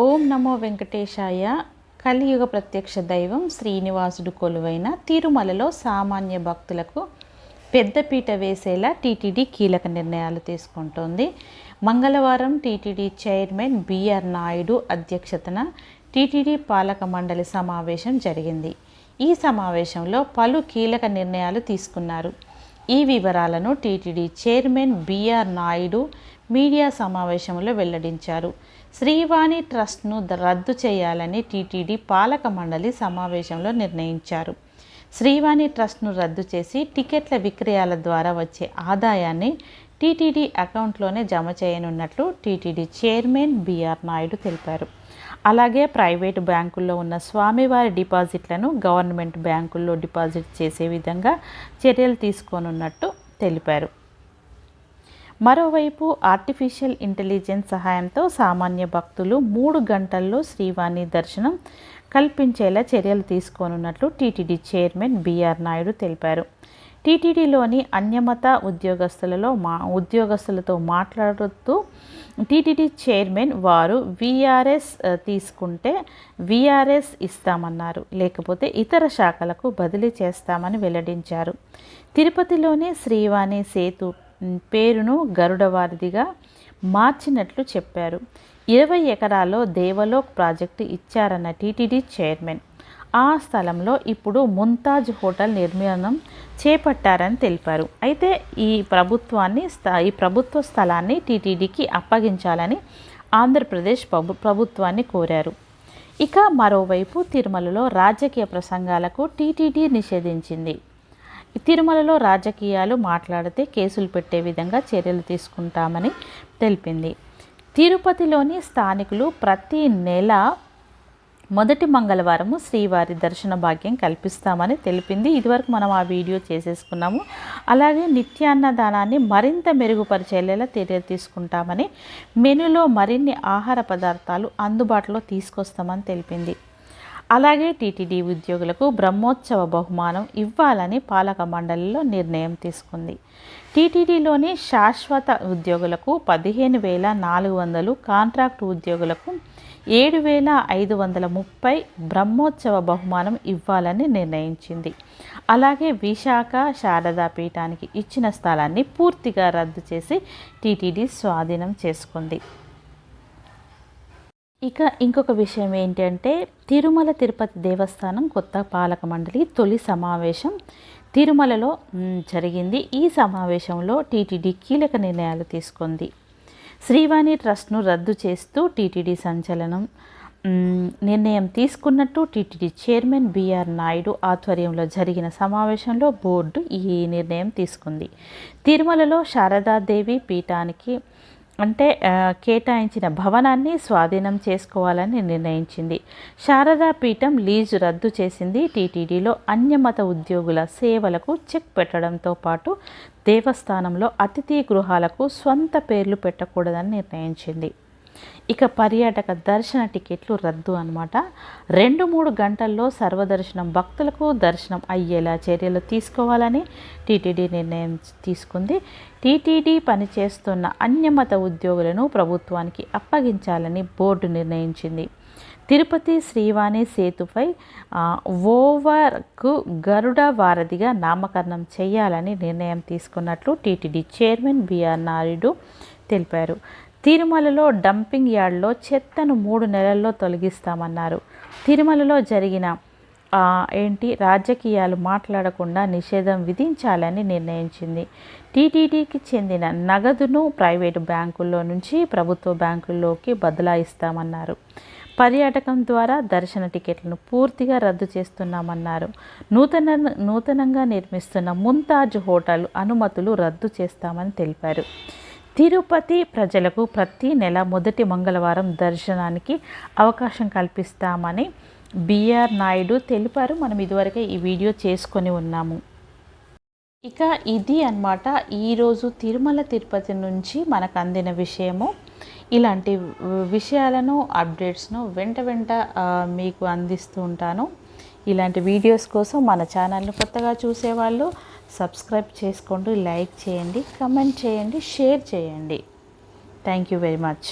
ఓం నమో వెంకటేశాయ. కలియుగ ప్రత్యక్ష దైవం శ్రీనివాసుడు కొలువైన తిరుమలలో సామాన్య భక్తులకు పెద్దపీట వేసేలా టీటీడీ కీలక నిర్ణయాలు తీసుకుంటోంది. మంగళవారం టీటీడీ చైర్మన్ బిఆర్ నాయుడు అధ్యక్షతన టీటీడీ పాలక మండలి సమావేశం జరిగింది. ఈ సమావేశంలో పలు కీలక నిర్ణయాలు తీసుకున్నారు. ఈ వివరాలను TTD chairman BR Naidu media సమావేశంలో వెల్లడించారు. శ్రీవాణి ట్రస్ట్ను రద్దు చేయాలని టీటీడీ పాలక మండలి సమావేశంలో నిర్ణయించారు. శ్రీవాణి ట్రస్ట్ను రద్దు చేసి టికెట్ల విక్రయాల ద్వారా వచ్చే ఆదాయాన్ని టీటీడీ అకౌంట్లోనే జమ చేయనున్నట్లు టీటీడీ చైర్మన్ బిఆర్ నాయుడు తెలిపారు. అలాగే ప్రైవేటు బ్యాంకుల్లో ఉన్న స్వామివారి డిపాజిట్లను గవర్నమెంట్ బ్యాంకుల్లో డిపాజిట్ చేసే విధంగా చర్యలు తీసుకోనున్నట్టు తెలిపారు. మరోవైపు ఆర్టిఫిషియల్ ఇంటెలిజెన్స్ సహాయంతో సామాన్య భక్తులు మూడు గంటల్లో శ్రీవాణి దర్శనం కల్పించేలా చర్యలు తీసుకోనున్నట్లు టీటీడీ చైర్మన్ బిఆర్ నాయుడు తెలిపారు. టీటీడీలోని అన్యమత ఉద్యోగస్తులలో మా ఉద్యోగస్తులతో మాట్లాడుతూ టీటీడీ చైర్మన్ వారు విఆర్ఎస్ తీసుకుంటే విఆర్ఎస్ ఇస్తామన్నారు. లేకపోతే ఇతర శాఖలకు బదిలీ చేస్తామని వెల్లడించారు. తిరుపతిలోని శ్రీవాణి సేతు పేరును గరుడవారిదిగా మార్చినట్లు చెప్పారు. ఇరవై ఎకరాల్లో దేవలోక్ ప్రాజెక్టు ఇచ్చారన్న టీటీడీ చైర్మన్. ఆ స్థలంలో ఇప్పుడు ముంతాజ్ హోటల్ నిర్మాణం చేపట్టారని తెలిపారు. అయితే ఈ ప్రభుత్వాన్ని ఈ ప్రభుత్వ స్థలాన్ని టీటీడీకి అప్పగించాలని ఆంధ్రప్రదేశ్ ప్రభుత్వాన్ని కోరారు. ఇక మరోవైపు తిరుమలలో రాజకీయ ప్రసంగాలకు టీటీడీ నిషేధించింది. తిరుమలలో రాజకీయాలు మాట్లాడితే కేసులు పెట్టే విధంగా చర్యలు తీసుకుంటామని తెలిపింది. తిరుపతిలోని స్థానికులు ప్రతి నెల మొదటి మంగళవారము శ్రీవారి దర్శన భాగ్యం కల్పిస్తామని తెలిపింది. ఇదివరకు మనం ఆ వీడియో చేసేసుకున్నాము. అలాగే నిత్యాన్నదానాన్ని మరింత మెరుగుపరిచేలా చర్యలు తీసుకుంటామని మెనులో మరిన్ని ఆహార పదార్థాలు అందుబాటులో తీసుకొస్తామని తెలిపింది. అలాగే టీటీడీ ఉద్యోగులకు బ్రహ్మోత్సవ బహుమానం ఇవ్వాలని పాలక మండలిలో నిర్ణయం తీసుకుంది. టీటీడీలోని శాశ్వత ఉద్యోగులకు పదిహేను వేల నాలుగు వందలు కాంట్రాక్ట్ ఉద్యోగులకు ఏడు వేల ఐదు వందల ముప్పై బ్రహ్మోత్సవ బహుమానం ఇవ్వాలని నిర్ణయించింది. అలాగే విశాఖ శారదా పీఠానికి ఇచ్చిన స్థలాన్ని పూర్తిగా రద్దు చేసి టీటీడీ స్వాధీనం చేసుకుంది. ఇక ఇంకొక విషయం ఏంటంటే తిరుమల తిరుపతి దేవస్థానం కొత్త పాలక మండలి తొలి సమావేశం తిరుమలలో జరిగింది. ఈ సమావేశంలో టీటీడీ కీలక నిర్ణయాలు తీసుకుంది. శ్రీవాణి ట్రస్ట్ను రద్దు చేస్తూ టీటీడీ సంచలనం నిర్ణయం తీసుకున్నట్టు టీటీడీ చైర్మన్ బిఆర్ నాయుడు ఆధ్వర్యంలో జరిగిన సమావేశంలో బోర్డు ఈ నిర్ణయం తీసుకుంది. తిరుమలలో శారదాదేవి పీఠానికి అంటే కేటాయించిన భవనాన్ని స్వాధీనం చేసుకోవాలని నిర్ణయించింది. శారదా పీఠం లీజు రద్దు చేసింది టీటీడీలో. అన్యమత ఉద్యోగుల సేవలకు చెక్ పెట్టడంతో పాటు దేవస్థానంలో అతిథి గృహాలకు స్వంత పేర్లు పెట్టకూడదని నిర్ణయించింది. ఇక పర్యాటక దర్శన టికెట్లు రద్దు అనమాట రెండు మూడు గంటల్లో సర్వదర్శనం భక్తులకు దర్శనం అయ్యేలా చర్యలు తీసుకోవాలని టీటీడీ నిర్ణయం తీసుకుంది. టీటీడీ పనిచేస్తున్న అన్యమత ఉద్యోగులను ప్రభుత్వానికి అప్పగించాలని బోర్డు నిర్ణయించింది. తిరుపతి శ్రీవాణి సేతుపై ఓవర్కు గరుడ వారధిగా నామకరణం చేయాలని నిర్ణయం తీసుకున్నట్లు టీటీడీ చైర్మన్ బిఆర్ నాయుడు తెలిపారు. తిరుమలలో డంపింగ్ యార్డ్లో చెత్తను మూడు నెలల్లో తొలగిస్తామన్నారు. తిరుమలలో జరిగిన ఏంటి రాజకీయాలు మాట్లాడకుండా నిషేధం విధించాలని నిర్ణయించింది. టీటీడీకి చెందిన నగదును ప్రైవేటు బ్యాంకుల్లో నుంచి ప్రభుత్వ బ్యాంకుల్లోకి బదలాయిస్తామన్నారు. పర్యాటకం ద్వారా దర్శన టికెట్లను పూర్తిగా రద్దు చేస్తున్నామన్నారు. నూతన నూతనంగా నిర్మిస్తున్న ముంతాజ్ హోటల్ అనుమతులు రద్దు చేస్తామని తెలిపారు. తిరుపతి ప్రజలకు ప్రతి నెల మొదటి మంగళవారం దర్శనానికి అవకాశం కల్పిస్తామని బిఆర్ నాయుడు తెలిపారు. మనం ఇదివరకే ఈ వీడియో చేసుకొని ఉన్నాము. ఇక ఇది అనమాట ఈరోజు తిరుమల తిరుపతి నుంచి మనకు అందిన విషయము. ఇలాంటి విషయాలను అప్డేట్స్ను వెంట వెంట మీకు అందిస్తూ ఉంటాను. ఇలాంటి వీడియోస్ కోసం మన ఛానల్ని కొత్తగా చూసేవాళ్ళు సబ్స్క్రైబ్ చేసుకోండి లైక్ చేయండి కమెంట్ చేయండి షేర్ చేయండి. Thank you very much